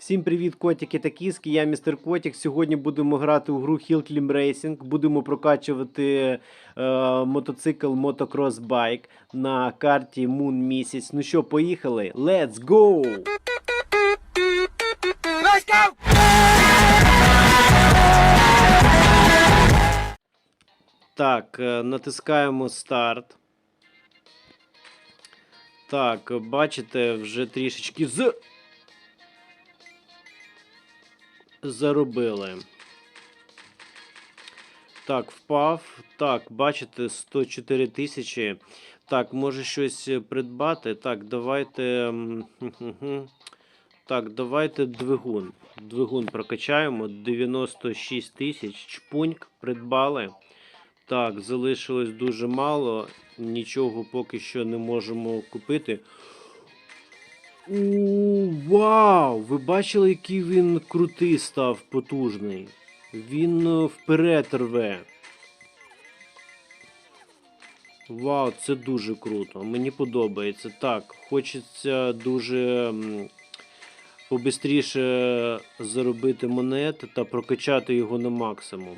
Всім привіт, котики та кіски. Я містер Котик. Сьогодні будемо грати у гру Hill Climb Racing. Будемо прокачувати е, мотоцикл Motocross Bike на карті Moon місяць. Ну що, поїхали? Let's go! Let's go! Так, е, натискаємо старт. Так, бачите, вже трішечки з. Заробили. Так, впав. Так, бачите, 104 тисячі. Так, може щось придбати. Так, давайте. Так, давайте двигун. Двигун прокачаємо. 96 тисяч. Чпуньк придбали. Так, залишилось дуже мало. Нічого поки що не можемо купити. Вау! Ви бачили, який він крутий став, потужний. Він е, вперед рве. Вау, це дуже круто. Мені подобається. Так, хочеться дуже побистріше заробити монет та прокачати його на максимум.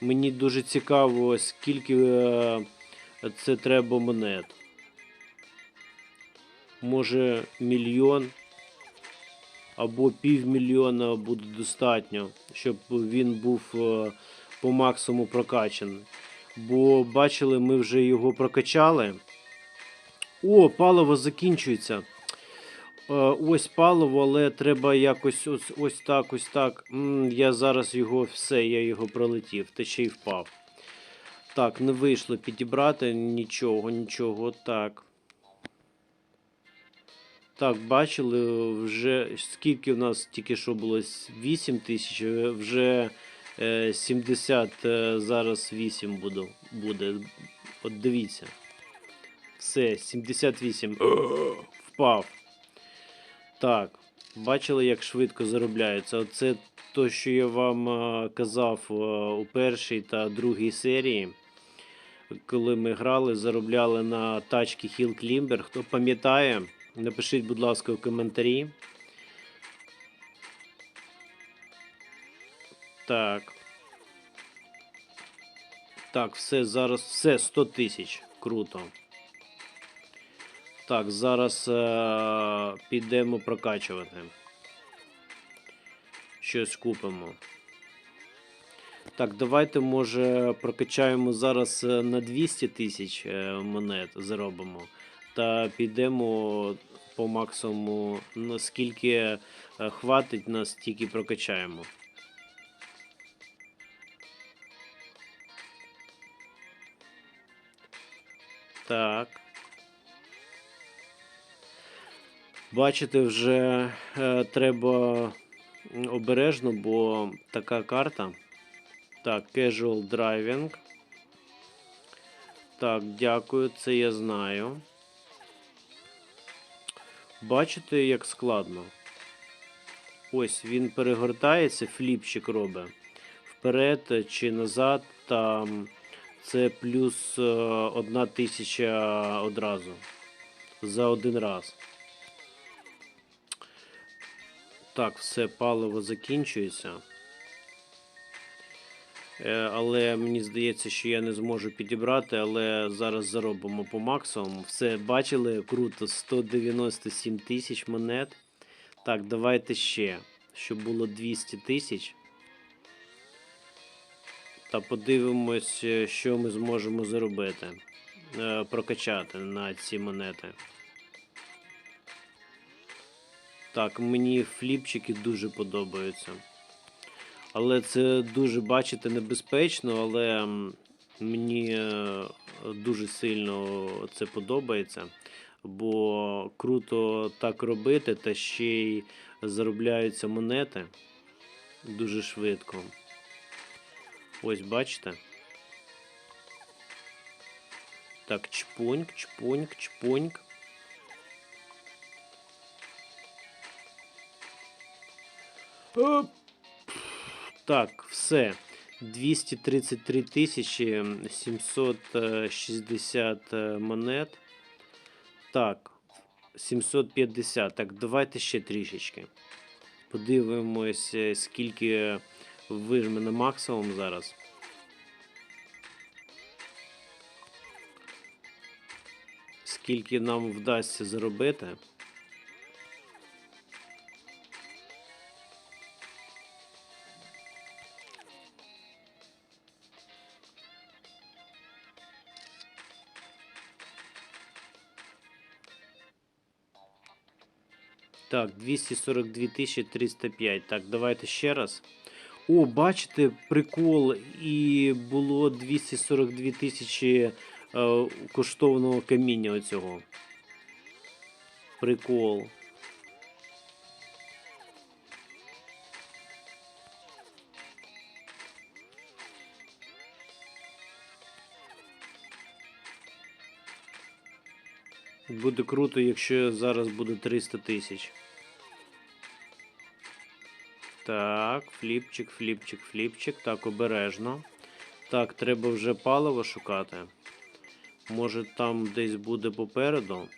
Мені дуже цікаво, скільки е, це треба монет. Може мільйон або півмільйона буде достатньо, щоб він був е, по максимуму прокачаний. Бо бачили, ми вже його прокачали. О, паливо закінчується. Е, Ось паливо, але треба якось ось, ось так, ось так. Я зараз його все, я його пролетів, та ще й впав. Так, не вийшло підібрати нічого, нічого. Так. Так, бачили, вже скільки в нас тільки що було 8 тисяч, е, вже е, 70, е, зараз 8 буду, буде. От дивіться. Все, 78. Впав. Так, бачили, як швидко заробляється. Оце то, що я вам е, казав е, у першій та другій серії. Коли ми грали, заробляли на тачки Hill Climber. Хто пам'ятає, напишіть, будь ласка, в коментарі. Так. Так, все зараз все 100 тисяч. Круто. Так, зараз е- підемо прокачувати. Щось купимо. Так, давайте, може, прокачаємо зараз е, на 200 тисяч е, монет заробимо. Та підемо по максимуму, наскільки е, хватить, настільки прокачаємо. Так. Бачите, вже е, треба обережно, бо така карта. Так, casual driving. Так, дякую, це я знаю. Бачите, як складно. Ось він перегортається, фліпчик робить. Вперед чи назад, там це плюс е, одна тисяча одразу. За один раз. Так, все паливо закінчується. Е, Але мені здається, що я не зможу підібрати, але зараз заробимо по максимуму. Все, бачили, круто, 197 тисяч монет. Так, давайте ще, щоб було 200 тисяч. Та подивимось, е, що ми зможемо заробити. Е, Прокачати на ці монети. Так, мені фліпчики дуже подобаються. Але це дуже, бачите, небезпечно, але мені е, дуже сильно це подобається. Бо круто так робити, та ще й заробляються монети дуже швидко. Ось бачите. Так, чпуньк, чпуньк, чпуньк. Оп. Так, все. 233 тисячі 760 е, монет. Так, 750. Так, давайте ще трішечки. Подивимось, е, скільки вижме на максимум зараз. Скільки нам вдасться заробити. Так, 242 305. Так, давайте ще раз. О, бачите, прикол. І було 242 тисячі е, коштовного каміння оцього. Прикол. Буде круто, якщо зараз буде 300 тисяч. Так, фліпчик, фліпчик, фліпчик. Так, обережно. Так, треба вже паливо шукати. Може там десь буде попереду.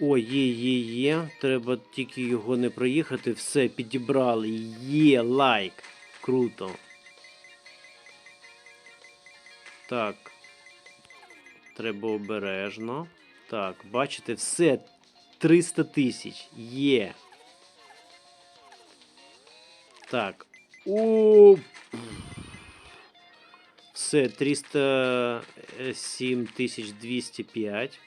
О, є, є, є. Треба тільки його не проїхати. Все, підібрали. Є, лайк. Круто. Так. Треба обережно. Так, бачите, все. 300 тисяч. Є. Так. О! Все, 307 205.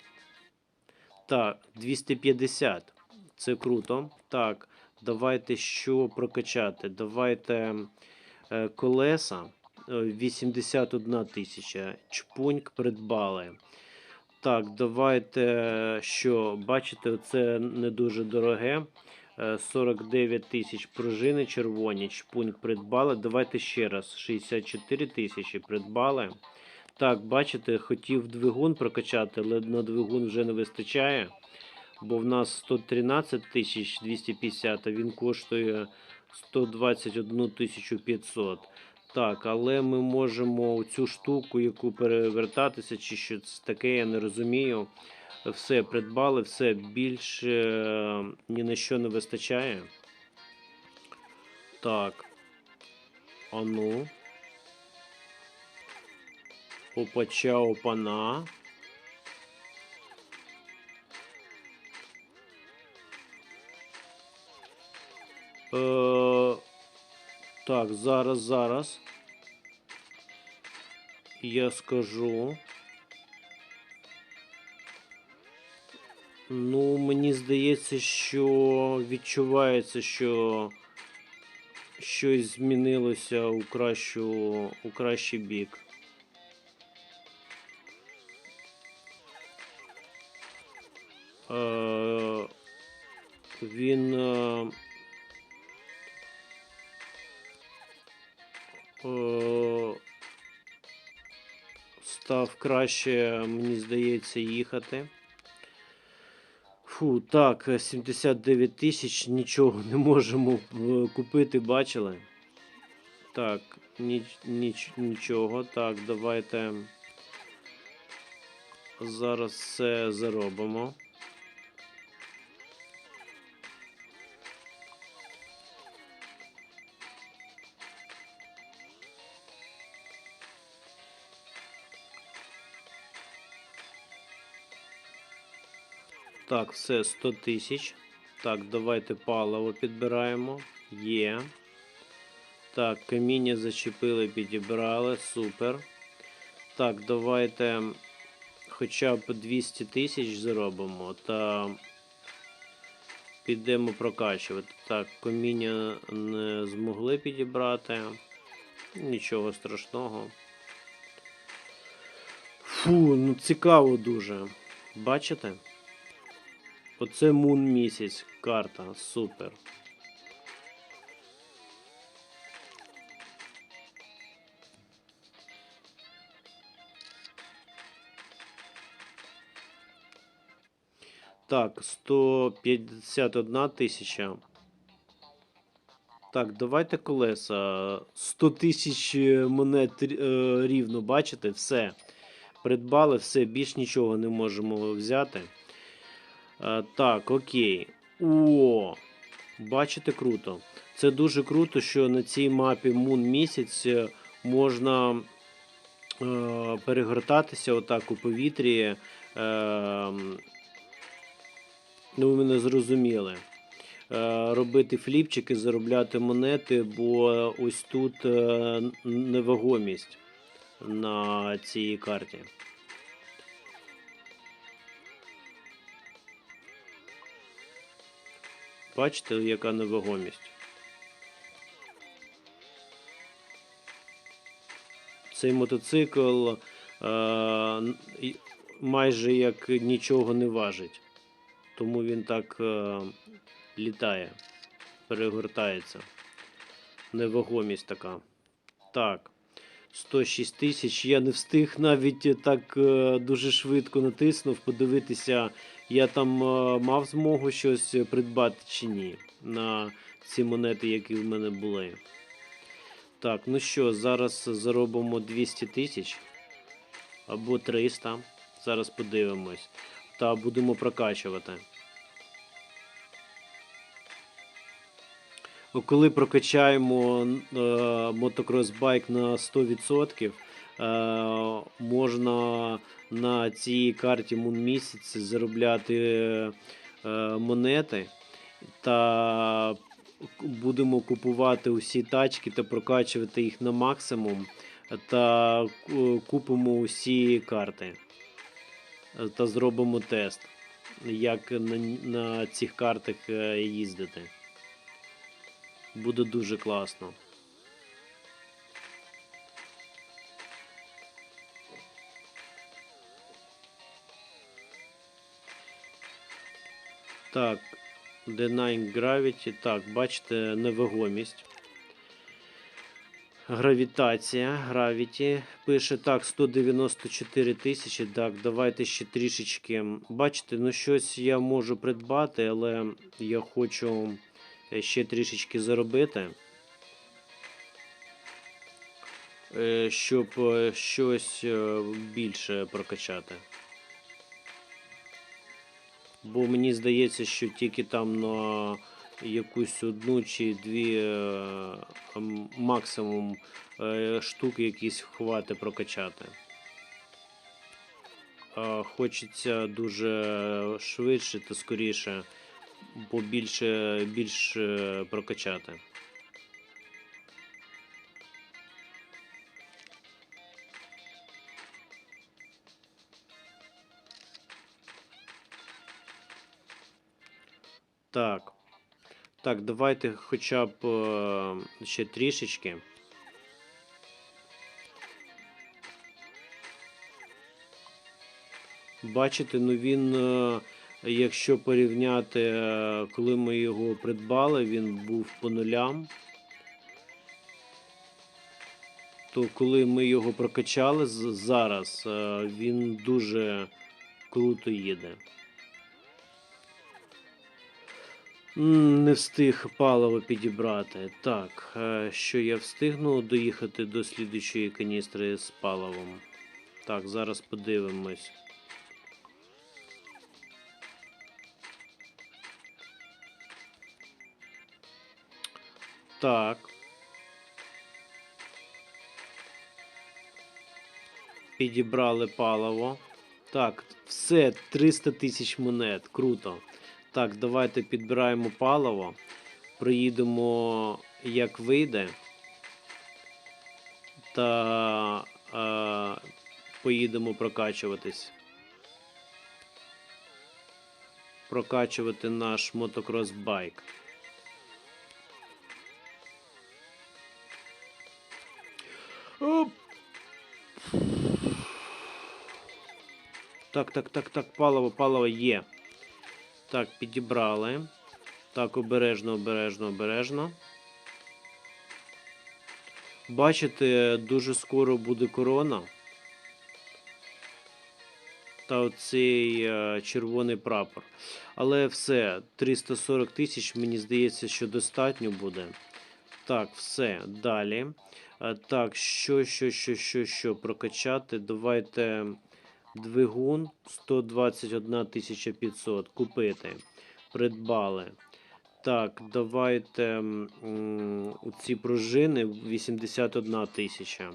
Так, 250. Це круто. Так, давайте що прокачати? Давайте е, колеса. Е, 81 тисяча. Чпуньк придбали. Так, давайте е, що, бачите, це не дуже дороге. Е, 49 тисяч пружини червоні, чпуньк придбали. Давайте ще раз. 64 тисячі придбали. Так, бачите, хотів двигун прокачати, але на двигун вже не вистачає. Бо в нас 113 тисяч 250, а він коштує 121 тисячу 500. Так, але ми можемо цю штуку, яку перевертатися, чи що це таке, я не розумію. Все придбали, все більше е, ні на що не вистачає. Так. А ну. Опача опана. Е, так, зараз, зараз. Я скажу. Ну, мені здається, що відчувається, що щось змінилося у кращу, у кращий бік. Е, він став краще, мені здається, їхати. Фу, так, е, 79 тисяч, нічого не можемо е, купити, бачили? Так, ніч, ніч, нічого. Так, давайте зараз все заробимо. Так, все 100 тисяч. Так, давайте паливо підбираємо. Є. Так, каміння зачепили, підібрали. Супер. Так, давайте хоча б 200 тисяч заробимо та підемо прокачувати. Так, каміння не змогли підібрати. Нічого страшного. Фу, ну цікаво дуже. Бачите? Оце Мун місяць. Карта. Супер. Так, 151 тисяча. Так, давайте колеса. 100 тисяч монет е, рівно, бачите? Все. придбали, все, більш нічого не можемо взяти. Е, так, окей. О! Бачите, круто. Це дуже круто, що на цій мапі Moon місяць е, можна е, перегортатися отак у повітрі. Е, ну, ви мене зрозуміли. Е, робити фліпчики, заробляти монети, бо ось тут невагомість на цій карті. Бачите, яка невагомість? Цей мотоцикл е, майже як нічого не важить. Тому він так е, літає, перегортається. Невагомість така. Так. 106 тисяч. Я не встиг навіть так е, дуже швидко натиснув, подивитися, я там е, мав змогу щось придбати чи ні на ці монети, які в мене були. Так, ну що, зараз заробимо 200 тисяч або 300. Зараз подивимось. Та будемо прокачувати. Коли прокачаємо е, мотокрос-байк на 100%, е, можна на цій карті Moon місяць заробляти е, монети та будемо купувати усі тачки та прокачувати їх на максимум та е, купимо усі карти Е, та зробимо тест, як на, на цих картах е, їздити. Буде дуже класно. Так, Denying Gravity. Так, бачите, невагомість. Гравітація, Gravity. Пише так, 194 тисячі. Так, давайте ще трішечки. Бачите, ну щось я можу придбати, але я хочу е, ще трішечки заробити. е, Щоб е, щось більше прокачати. Бо мені здається, що тільки там на якусь одну чи дві е, максимум е, штуки якісь хвати прокачати. Хочеться дуже швидше та скоріше, побільше більш більше прокачати. Так. Так, давайте хоча б е, ще трішечки. Бачите, ну він, е, якщо порівняти, е, коли ми його придбали, він був по нулям. То коли ми його прокачали зараз, е, він дуже круто їде. Не встиг паливо підібрати. Так, е, що я встигну доїхати до слідучої каністри з паливом. Так, зараз подивимось. Так. Підібрали паливо. Так, все, 300 тисяч монет. Круто. Так, давайте підбираємо паливо. Приїдемо, як вийде. Та е, поїдемо прокачуватись. Прокачувати наш мотокрос байк. Так, так, так, так, паливо, паливо є. Так, підібрали. Так, обережно, обережно, обережно. Бачите, дуже скоро буде корона. Та оцей е, червоний прапор. Але все, 340 тисяч, мені здається, що достатньо буде. Так, все, далі. Е, Так, що, що, що, що, що прокачати? Давайте Двигун 121 500. Купити. Придбали. Так, давайте ці пружини 81 тисяча.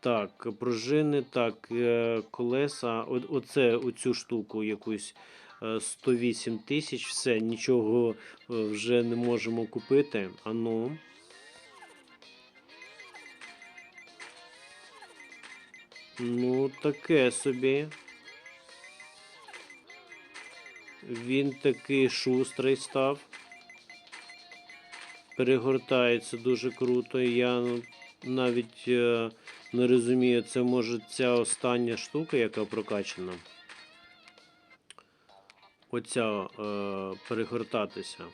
Так, пружини, так, е, колеса. Оце оцю штуку якусь е, 108 тисяч. Все, нічого е, вже не можемо купити. Ану. Ну, таке собі. Він такий шустрий став. Перегортається дуже круто. Я навіть е, не розумію, це може ця остання штука, яка прокачана. Оця е, перегортатися.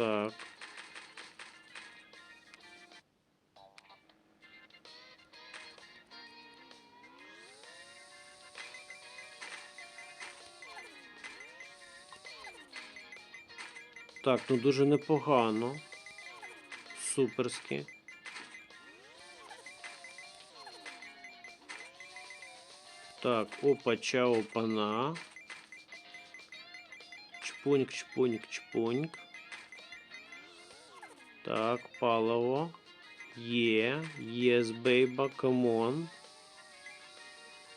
Так. Так, ну дуже непогано. Суперськи. Так, опа, чао, пана. Чпуньк, чпуньк, чпуньк. Так, паливо. Є. Yes, бейба, come on.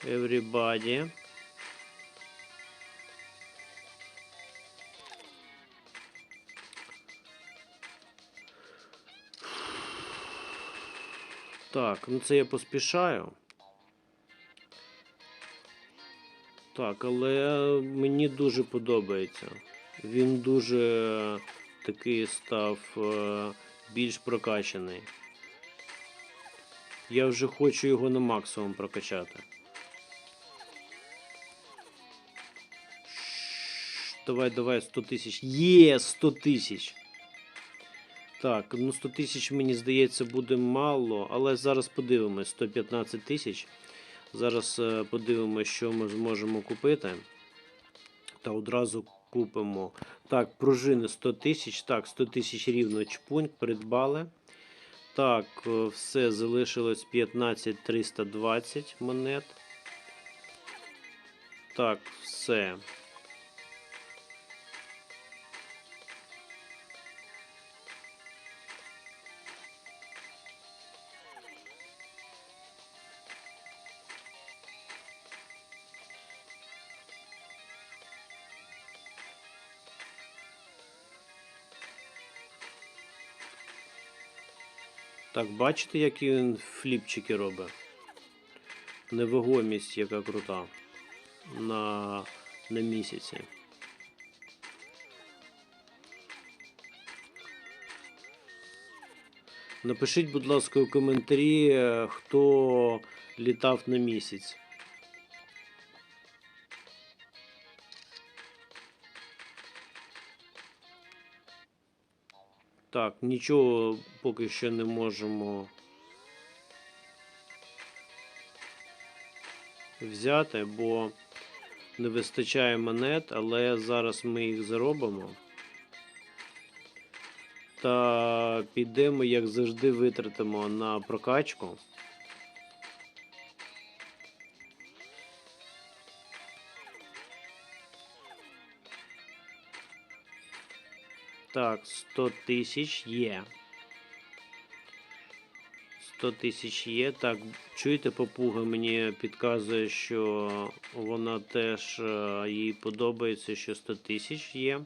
Everybody. Так, ну це я поспішаю. Так, але мені дуже подобається. Він дуже такий став е, більш прокачаний. Я вже хочу його на максимум прокачати. Давай, давай, 100 тисяч. Є 100 тисяч. Так, ну 100 тисяч, мені здається, буде мало, але зараз подивимось. 115 тисяч. Зараз е, подивимось, що ми зможемо купити. Та одразу купимо. Так, пружини 100 тисяч. Так, 100 тисяч рівно чпунь, придбали. Так, е, все, залишилось 15 320 монет. Так, все. Так, бачите, які він фліпчики робить? Невагомість, яка крута. На, на місяці. Напишіть, будь ласка, у коментарі, е, хто літав на місяць. Так, нічого поки що не можемо взяти, бо не вистачає монет, але зараз ми їх заробимо. Та підемо, як завжди, витратимо на прокачку. Так, 100 тисяч є. 100 тисяч є. Так, чуєте, попуга мені підказує, що вона теж е, їй подобається, що 100 тисяч є.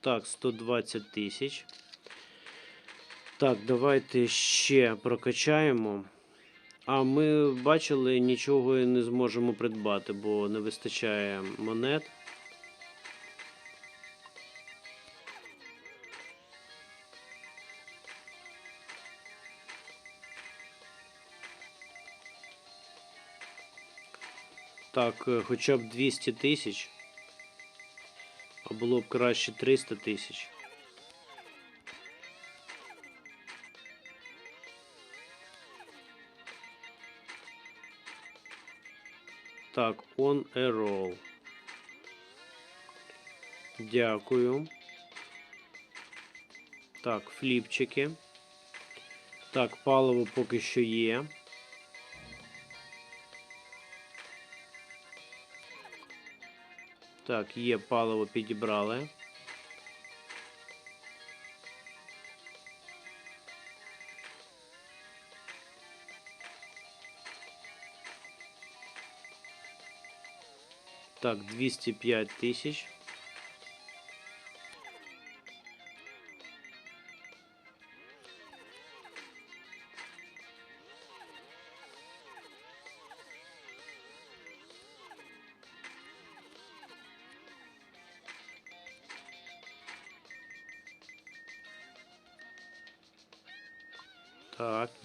Так, 120 тисяч. Так, давайте ще прокачаємо. А ми бачили, нічого не зможемо придбати, бо не вистачає монет. Так, е, хоча б 200 тисяч. А було б краще 300 тисяч. Так, on a roll. Дякую. Так, фліпчики. Так, паливо поки що є. Так, є паливо підібрали. Так, 205 тисяч.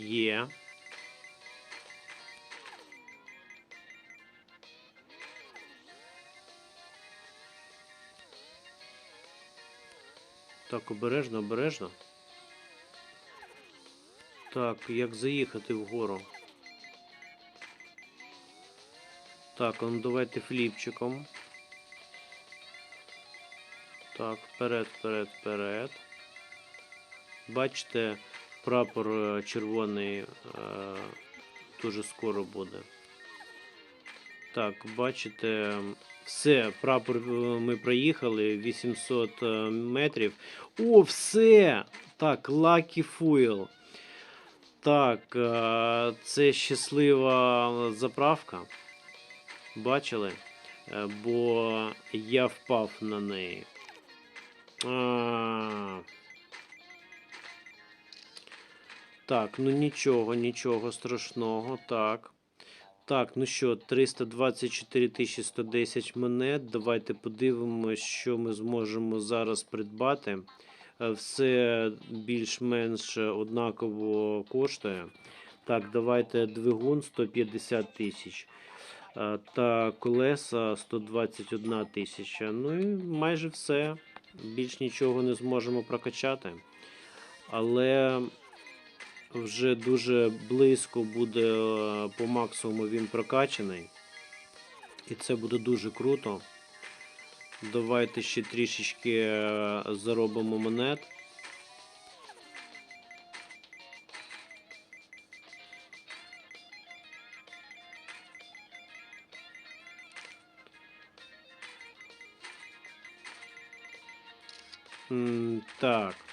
Є. Так, обережно, обережно. Так, як заїхати вгору? Так, ну давайте фліпчиком. Так, вперед, вперед, вперед. Бачите, прапор е, червоний е, дуже скоро буде. Так, бачите, все, прапор е, ми проїхали 800 е, метрів. О, все! Так, Lucky Fuel. Так, це щаслива заправка. Бачили? Бо я впав на неї. А, Так, ну нічого, нічого страшного. Так. Так, ну що, 324 110 монет. Давайте подивимось, що ми зможемо зараз придбати. Е, Все більш-менш однаково коштує. Так, давайте двигун 150 тисяч. Е, Та колеса 121 тисяча. Ну і майже все. Більш нічого не зможемо прокачати. Але вже дуже близько буде е, по максимуму він прокачаний. І це буде дуже круто. Давайте ще трішечки е, заробимо монет. Так.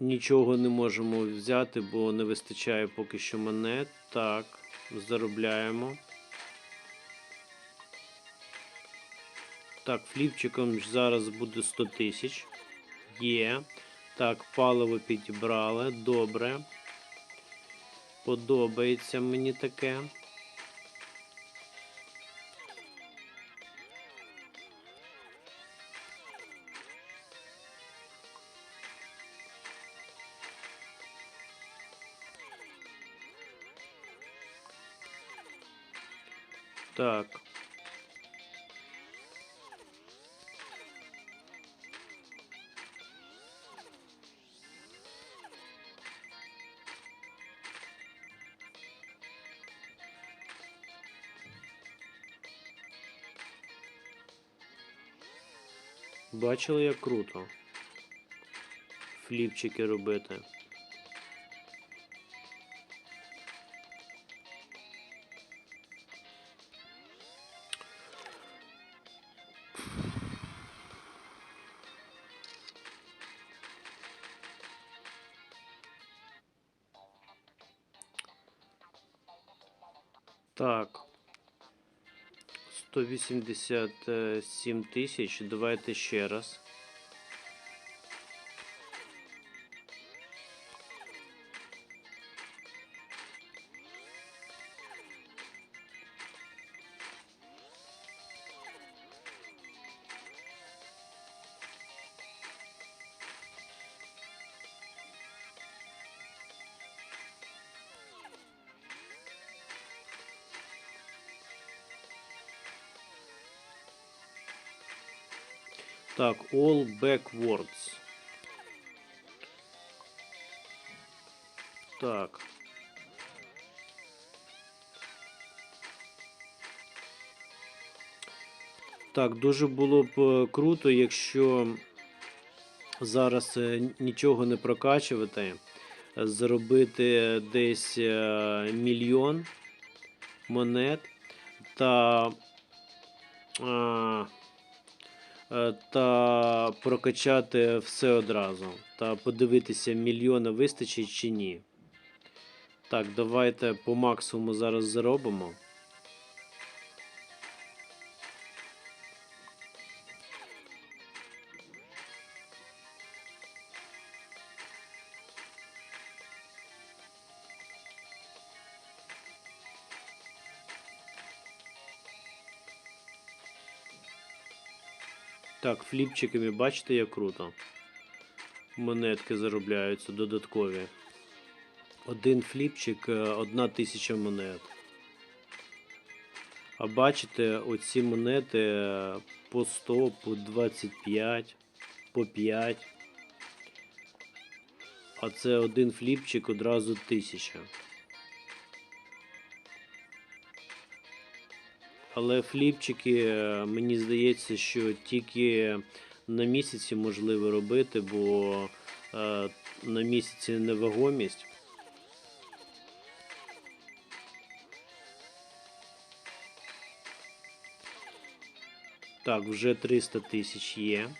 Нічого не можемо взяти, бо не вистачає поки що монет. Так, заробляємо. Так, фліпчиком зараз буде 100 тисяч. Є. Так, паливо підібрали. Добре. Подобається мені таке. Бачили, як круто. Фліпчики робити. Так. 187 тисяч. Давайте ще раз. Так, all backwards. Так. Так, дуже було б е, круто, якщо зараз е, нічого не прокачувати, е, зробити десь мільйон монет та, та прокачати все одразу. Та подивитися, мільйона вистачить чи ні. Так, давайте по максимуму зараз заробимо. Так, фліпчиками бачите, як круто. Монетки заробляються додаткові. Один фліпчик, е, одна тисяча монет. А бачите, оці монети е, по 100, по 25, по 5. А це один фліпчик одразу тисяча. Але фліпчики, е, мені здається, що тільки на місяці можливо робити, бо е, на місяці невагомість. Так, вже 300 тисяч є.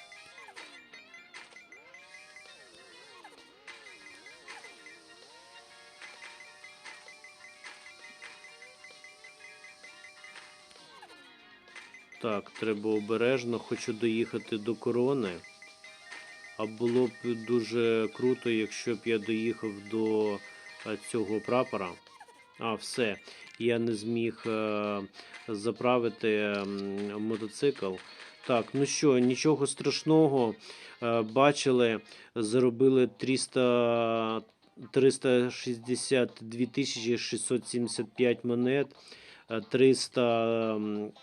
Так, треба обережно, хочу доїхати до корони. А було б дуже круто, якщо б я доїхав до е, цього прапора. А, все. Я не зміг е, заправити мотоцикл. Так, ну що, нічого страшного. Е, бачили, заробили 300, 362 тисячі 675 монет. Е, 300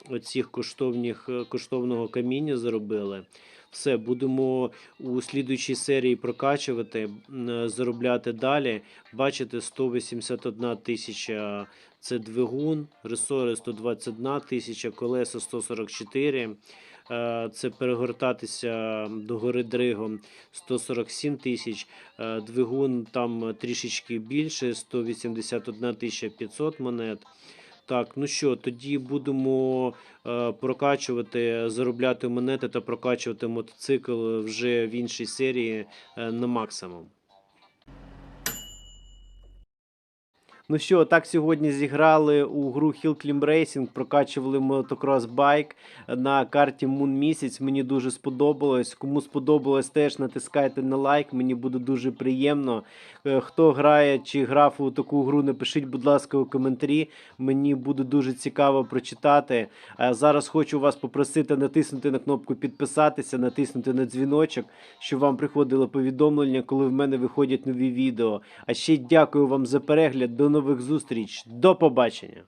оцих коштовних, е, коштовного каміння заробили. Все, будемо у слідуючій серії прокачувати, е, заробляти далі. Бачите, 181 тисяча це двигун, ресори 121 тисяча, колеса 144. е, Це перегортатися до гори Дригом 147 тисяч. е, Двигун там трішечки більше, 181 тисяча 500 монет. Так, ну що, тоді будемо е, прокачувати, заробляти монети та прокачувати мотоцикл вже в іншій серії е, на максимум. Ну що, так сьогодні зіграли у гру Hill Climb Racing, прокачували мотокрос байк на карті Moon місяць. Мені дуже сподобалось. Кому сподобалось, теж натискайте на лайк. Мені буде дуже приємно. Е, Хто грає чи грав у таку гру, напишіть, будь ласка, у коментарі. Мені буде дуже цікаво прочитати. А зараз хочу вас попросити натиснути на кнопку підписатися, натиснути на дзвіночок, щоб вам приходило повідомлення, коли в мене виходять нові відео. А ще дякую вам за перегляд. До нових зустріч. До побачення.